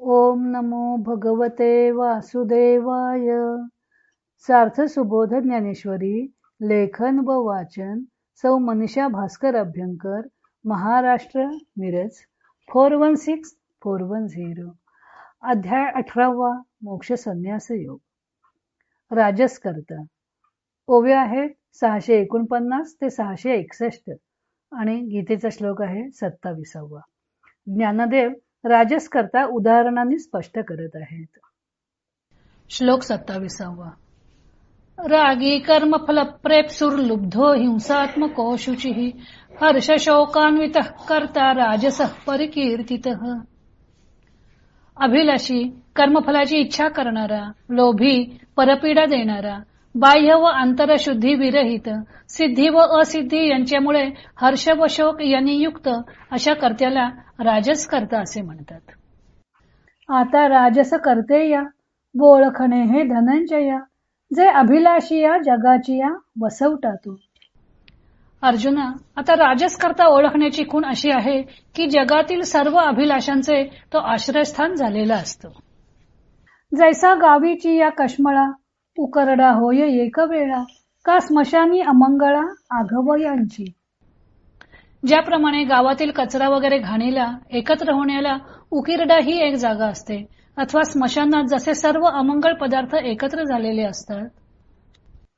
ओम नमो भगवते वासुदेवाय. सार्थ सुबोध ज्ञानेश्वरी लेखन व वाचन सौ Manisha Bhaskar Abhyankar Maharashtra Miraj four one six four one zero. अध्याय अठरावा मोक्ष संन्यास योग. राजस करता ओव्या आहेत सहाशे एकोणपन्नास ते सहाशे एकसष्ट आणि गीतेचा श्लोक आहे सत्ताविसावा. ज्ञानदेव राजस करता उदाहरणांनी स्पष्ट करत आहेत. श्लोक सत्ताविसावा. रागी कर्मफल प्रेपसुर लुब्धो हिंसात्मको शुचि हर्ष शोकान्वित करता राजस परिकीर्तित. अभिलाषी कर्मफलाची इच्छा करणारा लोभी परपीडा देणारा बाह्य व आंतरशुद्धी विरहित सिद्धी व असिद्धी यांच्यामुळे हर्ष व शोक यांनी युक्त अशा कर्त्याला राजस करता असे म्हणतात. आता राजस करते या ओळखणे हे धनंजया जे अभिलाषी या जगाची या वसवटा तू अर्जुना आता राजस करता ओळखण्याची खूण अशी आहे की जगातील सर्व अभिलाषांचे तो आश्रयस्थान झालेला असतो. जैसा गावीची या कश्मळा उकरडा होय एक वेळा. का स्मशानी अमंगळा आघवयांची? ज्याप्रमाणे गावातील कचरा वगैरे घाणीला एकत्र होण्याला उकिरडा ही एक जागा असते. अथवा स्मशानात जसे सर्व अमंगळ पदार्थ एकत्र झालेले असतात.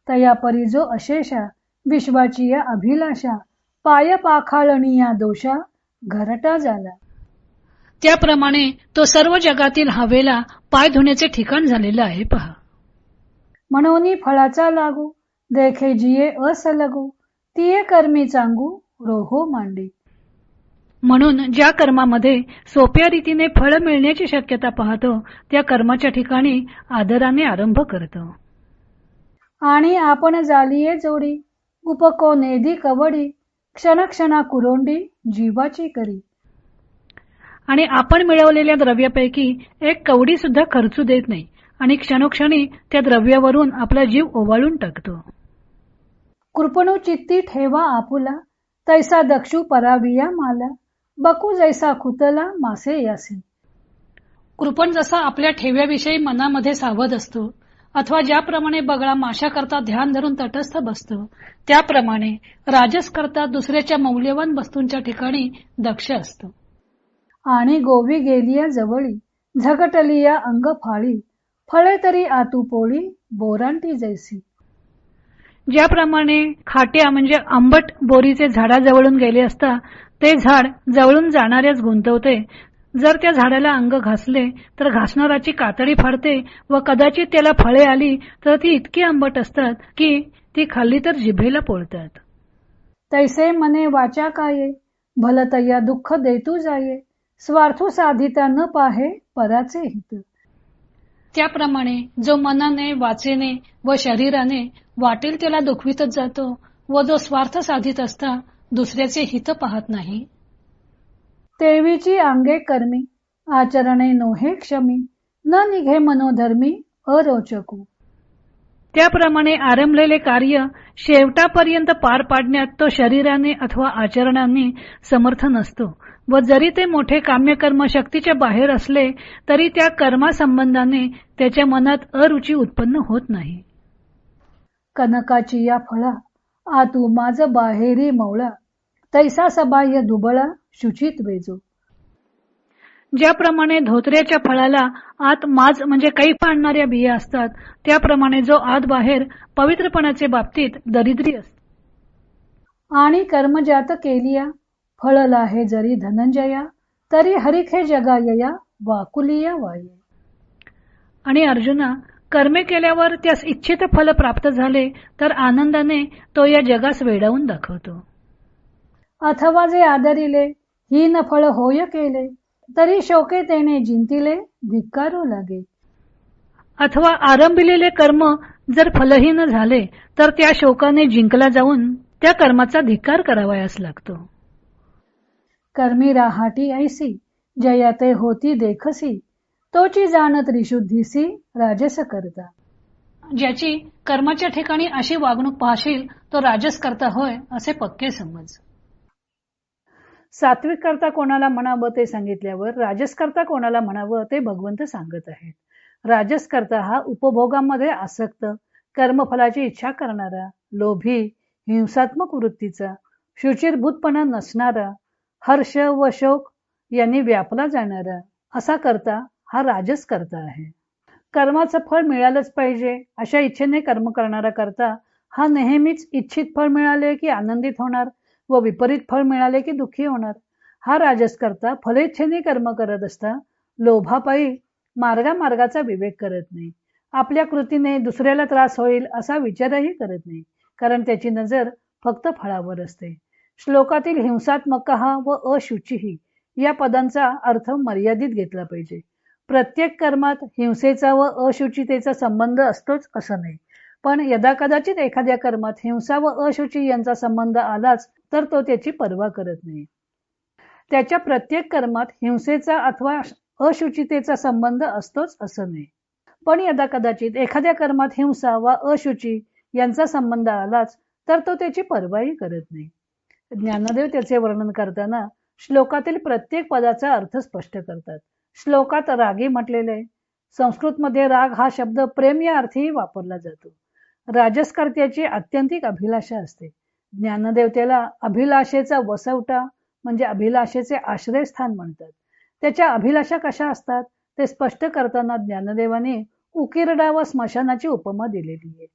तया परी जो अशेषा विश्वाची या अभिलाषा पाय पाखाळणी या दोषा घरटा झाला त्याप्रमाणे तो सर्व जगातील हवेला पाय धुण्याचे ठिकाण झालेलं आहे पहा. म्हणून फळाचा लागू देखे जिये असलगू तिये कर्मी चांगू रोहो मांडी. म्हणून ज्या कर्मामध्ये सोप्या रीतीने फळ मिळण्याची शक्यता पाहतो त्या कर्माच्या ठिकाणी आदराने आरंभ करतो. आणि आपण जालिये जोडी उपको नेदी कवडी क्षणक्षणा कुरोंडी जीवाची करी. आणि आपण मिळवलेल्या द्रव्यापैकी एक कवडी सुद्धा खर्चू देत नाही आणि क्षणोक्षणी त्या द्रव्यावरून आपला जीव ओवाळून टाकतो. कृपणू चित्ती ठेवा आपुला तैसा दक्षू पराविया माला बकू जैसा खुतला मासे यासी. कृपण जसा आपल्या ठेव्याविषयी मनामध्ये सावध असतो अथवा ज्याप्रमाणे बगळा माशा करता ध्यान धरून तटस्थ बसतो त्याप्रमाणे राजस करता दुसऱ्याच्या मौल्यवान वस्तूंच्या ठिकाणी दक्ष असतो. आणि गोवी गेलिया जवळी झगटलिया अंग फाळी फळे तरी आतू पोळी बोरांटी जैसी. ज्याप्रमाणे खाट्या म्हणजे आंबट बोरीचे झाडाजवळून गेले असता ते झाड जवळून जाणाऱ्याच गुंतवते. जर त्या झाडाला अंग घासले तर घासणाराची कातडी फाडते व कदाचित त्याला फळे आली तर ती इतकी आंबट असतात की ती खाल्ली तर जिभेला पोळतात. तैसे मने वाचा काये भलतया दुःख देतू जाये स्वार्थू साधिता न पाहे पराचे हित. त्याप्रमाणे जो मनाने वाचेने व शरीराने वाटेल त्याला दुखवितच जातो व जो स्वार्थ साधित असता दुसऱ्याचे हित पाहत नाही. तेवीची अंगे कर्मी आचरणे नोहे क्षमी न निघे मनोधर्मी अरोचकू. त्याप्रमाणे आरंभलेले कार्य शेवटापर्यंत पार पाडण्यात तो शरीराने अथवा आचरणाने समर्थ नसतो. व जरी ते मोठे काम्यकर्म शक्तीच्या बाहेर असले तरी त्या कर्मासंबंधाने त्याच्या मनात अरुची उत्पन्न होत नाही. कनकाची या फळा आतू माझ बाहेरी मवळा तैसा सबाह्य दुबळा शुचित वेजो. ज्याप्रमाणे धोत्र्याच्या फळाला आत माज म्हणजे काही पाडणाऱ्या बिया असतात त्याप्रमाणे जो आत बाहेर पवित्रपणाचे बाबतीत दरिद्री असतो. आणि कर्मजात केलिया फळला हे जरी धनंजया तरी हरिखे जगायया वाकुलिया वाये. आणि अर्जुना कर्मे केल्यावर त्यास इच्छित फल प्राप्त झाले तर आनंदाने तो या जगास वेडावून दाखवतो. अथवा जे आदरिले ही न फळ होय केले तरी शोके तेने जिंतिले धिक्कारू लागे. अथवा आरंभिलेले कर्म जर फलहीन झाले तर त्या शोकाने जिंकला जाऊन त्या कर्माचा धिक्कार करावयास लागतो. कर्मी राहाटी ऐसी जयाते होती देखसी तोची जाण त्रिशुद्धीसी राजस करता. ज्याची कर्माच्या ठिकाणी अशी वागणूक पाहशील तो राजस करता होय असे पक्के समज. सात्विक करता कोणाला म्हणावं ते सांगितल्यावर राजस करता कोणाला म्हणावं ते भगवंत सांगत आहेत. राजस करता हा उपभोगामध्ये आसक्त कर्मफलाची इच्छा करणारा लोभी हिंसात्मक वृत्तीचा शुचिरभूतपणा नसणारा हर्ष व शोक यांनी व्यापला जाणारा असा करता हा राजस करता आहे. कर्माचं फळ मिळालंच पाहिजे अशा इच्छेने कर्म करणारा करता हा नेहमीच इच्छित फळ मिळाले की आनंदित होणार व विपरीत फळ मिळाले की दुःखी होणार. हा राजस करता फलेच्छेने कर्म करत असता लोभापायी मार्गामार्गाचा विवेक करत नाही. आपल्या कृतीने दुसऱ्याला त्रास होईल असा विचारही करत नाही कारण त्याची नजर फक्त फळावर असते. श्लोकातील हिंसात्मक व अशुचीही या पदांचा अर्थ मर्यादित घेतला पाहिजे. प्रत्येक कर्मात हिंसेचा व अशुचितेचा संबंध असतोच असं नाही. पण यदा कदाचित एखाद्या कर्मात हिंसा व अशुची यांचा संबंध आलाच तर तो त्याची पर्वा करत नाही. त्याच्या प्रत्येक कर्मात हिंसेचा अथवा अशुचितेचा संबंध असतोच असं नाही. पण यदा कदाचित एखाद्या कर्मात हिंसा वा अशुची यांचा संबंध आलाच तर तो त्याची पर्वाही करत नाही. ज्ञानदेव त्याचे वर्णन करताना श्लोकातील प्रत्येक पदाचा अर्थ स्पष्ट करतात. श्लोकात रागी म्हटलेले संस्कृतमध्ये राग हा शब्द प्रेम या अर्थीही वापरला जातो. राजस्कर्त्याची अत्यंतिक अभिलाषा असते. ज्ञानदेवतेला अभिलाषेचा वसवटा म्हणजे अभिलाषेचे आश्रयस्थान म्हणतात. त्याच्या अभिलाषा कशा असतात? ते स्पष्ट करताना ज्ञानदेवाने उकिरडा व स्मशानाची उपमा दिलेली आहे.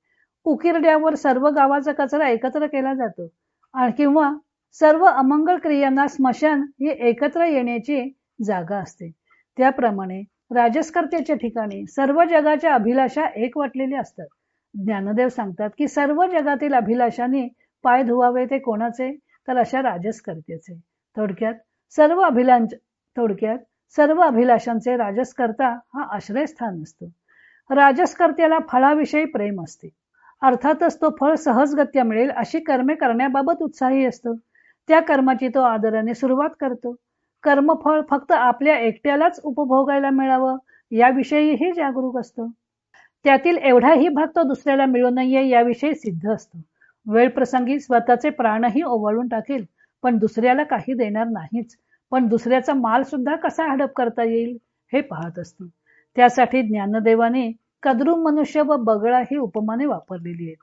उकिरड्यावर सर्व गावाचा कचरा एकत्र केला जातो. किंवा सर्व अमंगल क्रियांना स्मशान ही एकत्र येण्याची जागा असते. त्याप्रमाणे राजस्कर्त्याच्या ठिकाणी सर्व जगाच्या अभिलाषा एक वाटलेल्या असतात. ज्ञानदेव सांगतात की सर्व जगातील अभिलाषांनी पाय धुवावे ते कोणाचे? तर अशा राजस्कर्त्याचे. थोडक्यात सर्व अभिलाष थोडक्यात सर्व अभिलाषांचे राजस्कर्ता हा आश्रयस्थान असतो. राजस्कर्त्याला फळाविषयी प्रेम असते. अर्थातच तो फळ सहजगत्या मिळेल अशी कर्मे करण्याबाबत उत्साही असतो. त्या कर्माची तो आदराने सुरुवात करतो. कर्मफळ फक्त आपल्या एकट्यालाच उपभोगायला मिळावं याविषयीही जागरूक असतो. त्यातील एवढाही भाग तो दुसऱ्याला मिळू नये याविषयी सिद्ध असतो. वेळ प्रसंगी स्वतःचे प्राणही ओवाळून टाकेल पण दुसऱ्याला काही देणार नाहीच. पण दुसऱ्याचा माल सुद्धा कसा हडप करता येईल हे पाहत असतो. त्यासाठी ज्ञानदेवाने कद्रू मनुष्य व बगळा ही उपमाने वापरलेली आहेत.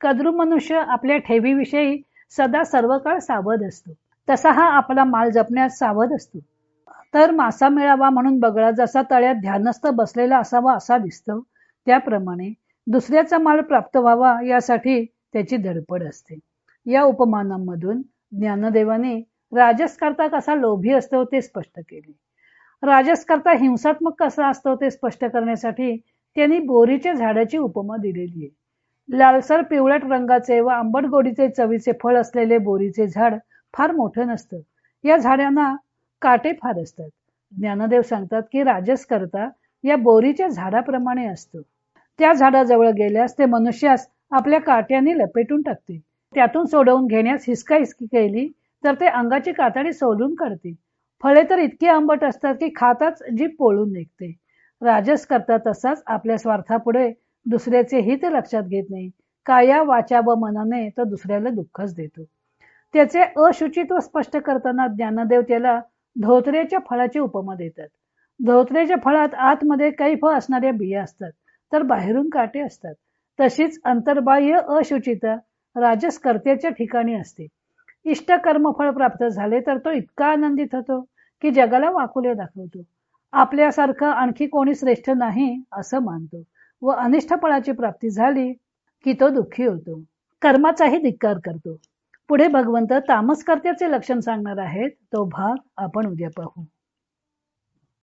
कद्रू मनुष्य आपल्या ठेवीविषयी सदा सर्व काळ सावध असतो. तसा हा आपला माल जपण्यास सावध असतो. तर मासा मिळावा म्हणून बगळा जसा तळ्यात ध्यानस्थ बसलेला असावा असा दिसतो त्याप्रमाणे दुसऱ्याचा माल प्राप्त व्हावा यासाठी त्याची धडपड असते. या उपमानांमधून ज्ञानदेवाने राजसकर्ता कसा लोभी असतो ते स्पष्ट केले. राजसकर्ता हिंसात्मक कसा असतो ते स्पष्ट करण्यासाठी त्यांनी बोरीच्या झाडाची उपमा दिलेली आहे. लालसर पिवळट रंगाचे व आंबट गोडीचे चवीचे फळ असलेले बोरीचे झाड फार मोठं नसतं. या झाडांना काटे फार असतात. ज्ञानदेव सांगतात की राजस करता या बोरीच्या झाडाप्रमाणे असतो. त्या झाडाजवळ गेल्यास ते मनुष्यास आपल्या काट्याने लपेटून टाकते. त्यातून सोडवून घेण्यास हिसका हिसकी केली तर ते अंगाची कातडी सोलून काढते. फळे तर इतकी आंबट असतात की खाताच जीभ पोळून निघते. राजस करता तसाच आपल्या स्वार्थापुढे दुसऱ्याचे हित लक्षात घेत नाही. काया वाचा व मनाने तर दुसऱ्याला दुःखच देतो. त्याचे अशुचित्व स्पष्ट करताना ज्ञानदेव त्याला धोत्रेच्या फळाची उपमा देतात. धोत्रेच्या फळात आतमध्ये काही फळ असणाऱ्या बिया असतात तर बाहेरून काटे असतात. तशीच अंतर्बाह्य अशुचिता राजसकर्त्याच्या ठिकाणी असते. इष्ट कर्मफळ प्राप्त झाले तर तो इतका आनंदित होतो की जगाला वाकुले दाखवतो. आपल्यासारखं आणखी कोणी श्रेष्ठ नाही असं मानतो. व अनिष्ट प्राप्ती झाली की तो दुःखी होतो. कर्माचाही धिक्कार करतो. पुढे भगवंत तामसकर्त्याचे लक्षण सांगणार आहेत तो भाग आपण उद्या पाहू.